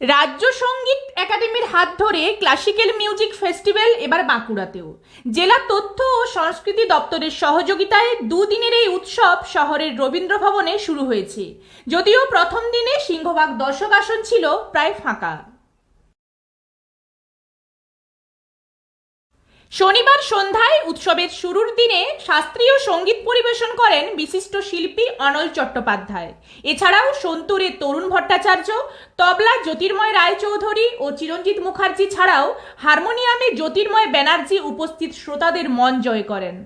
রাজ্য সংগীত একাডেমির হাত ধরে ক্লাসিক্যাল মিউজিক ফেস্টিভ্যাল এবার বাঁকুড়াতেও। জেলা তথ্য ও সংস্কৃতি দপ্তরের সহযোগিতায় দুদিনের এই উৎসব শহরের রবীন্দ্র ভবনে শুরু হয়েছে। যদিও প্রথম দিনে সিংহভাগ দর্শক আসন ছিল প্রায় ফাঁকা। শনিবার সন্ধ্যায় উৎসবের শুরুর দিনে শাস্ত্রীয় সংগীত পরিবেশন করেন বিশিষ্ট শিল্পী অনল চট্টোপাধ্যায়। এছাড়াও সন্তুরের তরুণ ভট্টাচার্য, তবলা জ্যোতির্ময় রায়চৌধুরী ও চিরঞ্জিত মুখার্জি ছাড়াও হারমোনিয়ামে জ্যোতির্ময় ব্যানার্জি উপস্থিত শ্রোতাদের মন জয় করেন।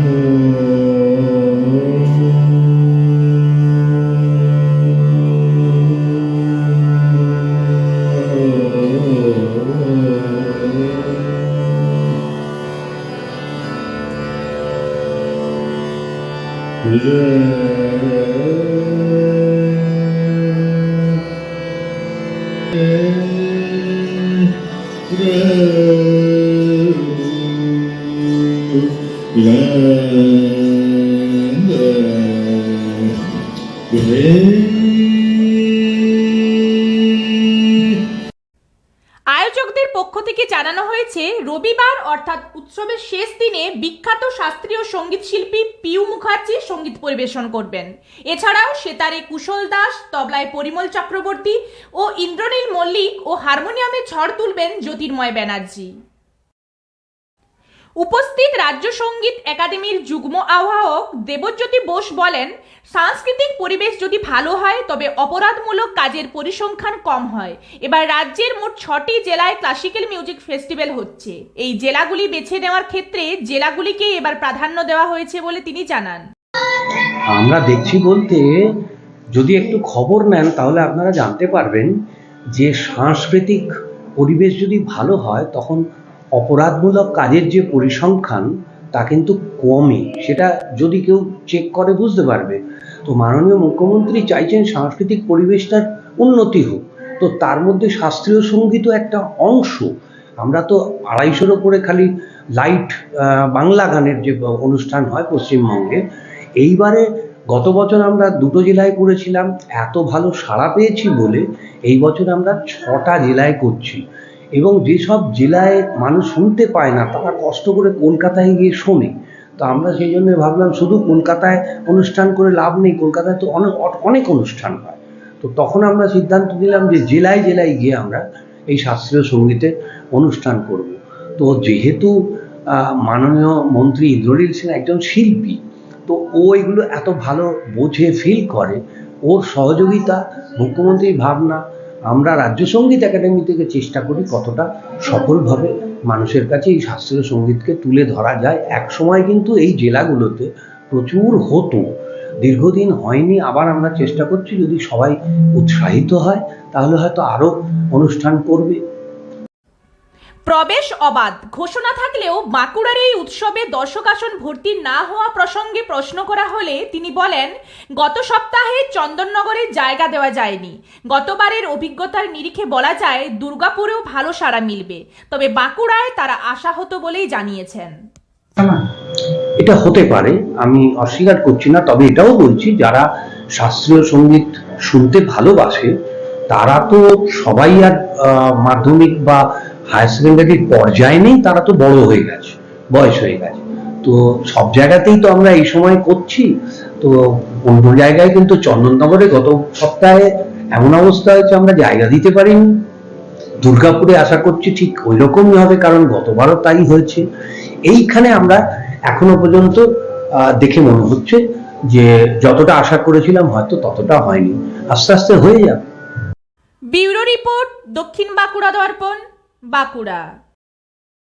Yeah. আয়োজকদের পক্ষ থেকে জানানো হয়েছে, রবিবার অর্থাৎ উৎসবের শেষ দিনে বিখ্যাত শাস্ত্রীয় সংগীত শিল্পী পিউ মুখার্জি সংগীত পরিবেশন করবেন। এছাড়াও সেতারে কুশল দাস, তবলায় পরিমল চক্রবর্তী ও ইন্দ্রনীল মল্লিক ও হারমোনিয়ামে ঝড় তুলবেন জ্যোতির্ময় ব্যানার্জি। উপস্থিত রাজ্য সংগীত একাডেমির যুগ্ম আহ্বায়ক দেবজ্যোতি বোস বলেন, সাংস্কৃতিক পরিবেশ যদি ভালো হয়, তবে অপরাধমূলক কাজের পরিসংখ্যান কম হয়। এবার রাজ্যের মোট ছটি জেলায় ক্লাসিক্যাল মিউজিক ফেস্টিভ্যাল হচ্ছে। এই জেলাগুলি বেছে নেওয়ার ক্ষেত্রে জেলাগুলিকে এবার প্রাধান্য দেওয়া হয়েছে বলে তিনি জানান। আমরা দেখছি বলতে, যদি একটু খবর নেন, তাহলে আপনারা জানতে পারবেন যে সাংস্কৃতিক পরিবেশ যদি ভালো হয়, তখন অপরাধমূলক কাজের যে পরিসংখ্যান, তা কিন্তু কমে। সেটা যদি কেউ চেক করে, বুঝতে পারবে। তো মাননীয় মুখ্যমন্ত্রী চাইছেন সাংস্কৃতিক পরিবেশটার উন্নতি হোক। তো তার মধ্যে শাস্ত্রীয় সঙ্গীতও একটা অংশ। আমরা তো আড়াইশোর ওপরে খালি লাইট বাংলা গানের যে অনুষ্ঠান হয় পশ্চিমবঙ্গে, এইবারে গত বছর আমরা দুটো জেলায় করেছিলাম। এত ভালো সাড়া পেয়েছি বলে এই বছর আমরা ছটা জেলায় করছি। এবং যেসব জেলায় মানুষ শুনতে পায় না, তারা কষ্ট করে কলকাতায় গিয়ে শোনে। তো আমরা সেই জন্য ভাবলাম, শুধু কলকাতায় অনুষ্ঠান করে লাভ নেই, কলকাতায় তো অনেক অনেক অনুষ্ঠান হয়। তো তখন আমরা সিদ্ধান্ত নিলাম যে জেলায় জেলায় গিয়ে আমরা এই শাস্ত্রীয় সঙ্গীতের অনুষ্ঠান করব। তো যেহেতু মাননীয় মন্ত্রী ইন্দ্রনীল সেন একজন শিল্পী, তো ও এগুলো এত ভালো বোঝে ফিল করে, ওর সহযোগিতা, মুখ্যমন্ত্রীর ভাবনা আমরা রাজ্য সংগীত একাডেমি থেকে চেষ্টা করি কতটা সফলভাবে মানুষের কাছে এই শাস্ত্রীয় সঙ্গীতকে তুলে ধরা যায়। এক সময় কিন্তু এই জেলাগুলোতে প্রচুর হতো। দীর্ঘদিন হয়নি, আবার আমরা চেষ্টা করছি যদি সবাই উৎসাহিত হয়, তাহলে হয়তো আরও অনুষ্ঠান করবে। প্রবেশ অবাধ। ঘোষণা থাকলেও বাঁকুড়ার এই উৎসবে দর্শক আসন ভর্তি না হওয়া প্রসঙ্গে প্রশ্ন করা হলে তিনি বলেন, গত সপ্তাহে চন্দননগরে জায়গা দেওয়া যায়নি। গতবারের অভিজ্ঞতার নিরিখে বলা যায়, দুর্গাপুরেও ভালো সাড়া মিলবে। তবে বাঁকুড়ায় তারা আশাহত বলেই জানিয়েছেন। এটা হতে পারে, আমি অস্বীকার করছি না, তবে এটাও বলছি, যারা শাস্ত্রীয় সংগীত শুনতে ভালোবাসে, তারা তো সবাই আর মাধ্যমিক বা হায়ার সেকেন্ডারির পর্যায়ে নেই, তারা তো বড় হয়ে গেছে, বয়স হয়ে গেছে। তো সব জায়গাতেই তো আমরা এই সময় করছি। তো অন্য জায়গায় কিন্তু চন্দননগরে গত সপ্তাহে এমন অবস্থা হয়েছে, আমরা জায়গা দিতে পারিনি। দুর্গাপুরে আশা করছি ঠিক ওই রকমই হবে, কারণ গতবারও তাই হয়েছে। এইখানে আমরা এখনও পর্যন্ত দেখে মনে হচ্ছে যে যতটা আশা করেছিলাম হয়তো ততটা হয়নি। আস্তে আস্তে হয়ে যাবে। ব্যুরো রিপোর্ট, দক্ষিণ বাঁকুড়া দর্পণ। বাঁকুড়া